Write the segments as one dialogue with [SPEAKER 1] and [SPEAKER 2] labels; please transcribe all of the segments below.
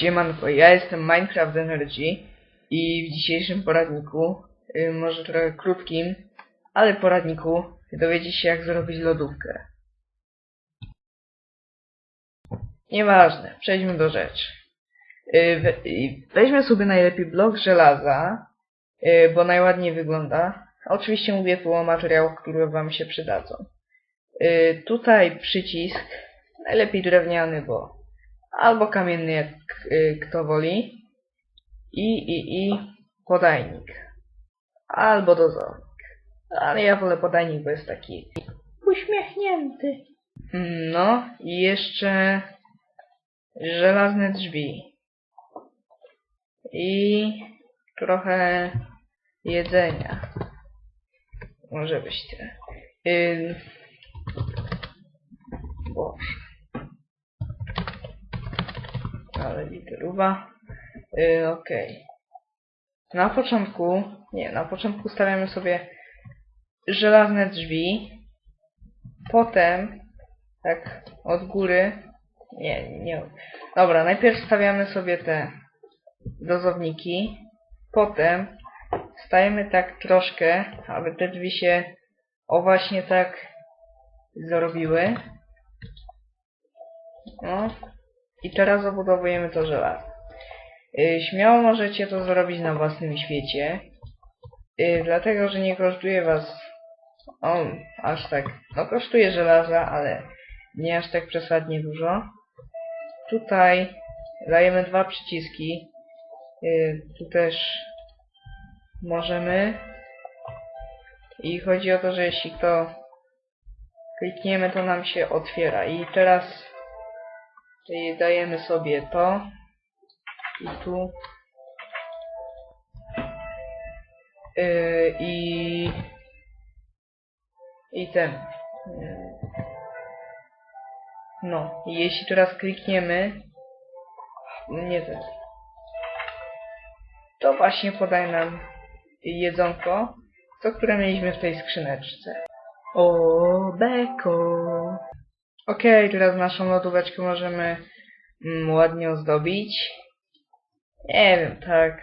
[SPEAKER 1] Siemanko, ja jestem Minecraft Energy i w dzisiejszym poradniku, y, może trochę krótkim, ale poradniku, dowiecie się jak zrobić lodówkę. Nieważne, przejdźmy do rzeczy. Y, y, Weźmy sobie najlepiej blok żelaza, bo najładniej wygląda. Oczywiście mówię tu o materiałach, które wam się przydadzą. Tutaj przycisk, najlepiej drewniany, bo albo kamienny, jak y, kto woli. I, i, i podajnik. Albo dozornik. Ale ja wolę podajnik, bo jest taki uśmiechnięty. No i jeszcze żelazne drzwi. I trochę jedzenia. Może być tyle. Ym... Boże. Ale literuwa. Yy, Okej. Na początku, nie, na początku stawiamy sobie żelazne drzwi. Potem, tak od góry, nie, nie. Dobra, najpierw stawiamy sobie te dozowniki. Potem stajemy tak troszkę, aby te drzwi się o właśnie tak zrobiły. No. I teraz obudowujemy to żelazo. Y, Śmiało możecie to zrobić na własnym świecie. y, Dlatego, że nie kosztuje was on aż tak. No kosztuje żelaza, ale nie aż tak przesadnie dużo. Tutaj dajemy dwa przyciski. Y, Tu też możemy. I chodzi o to, że jeśli to klikniemy, to nam się otwiera. I teraz y, dajemy sobie to. I tu. Yy, I. I ten. Yy. No, i jeśli teraz klikniemy. Nie ten. To właśnie podaje nam jedzonko, to które mieliśmy w tej skrzyneczce. O, beko. Okej, teraz naszą lodóweczkę możemy mm, ładnie ozdobić. Nie wiem, tak.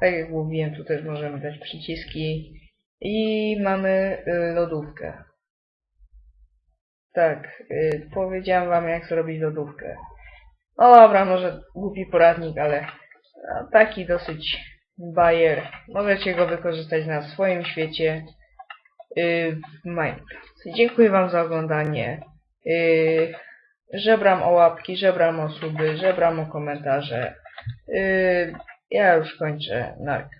[SPEAKER 1] Tak jak mówiłem, tu też możemy dać przyciski. I mamy y, lodówkę. Tak, y, powiedziałem wam jak zrobić lodówkę. No dobra, może głupi poradnik, ale no, taki dosyć bajer. Możecie go wykorzystać na swoim świecie w Minecraft. Dziękuję wam za oglądanie. Y, żebram o łapki, żebram o suby, żebram o komentarze. Yy, ja już kończę. Narka.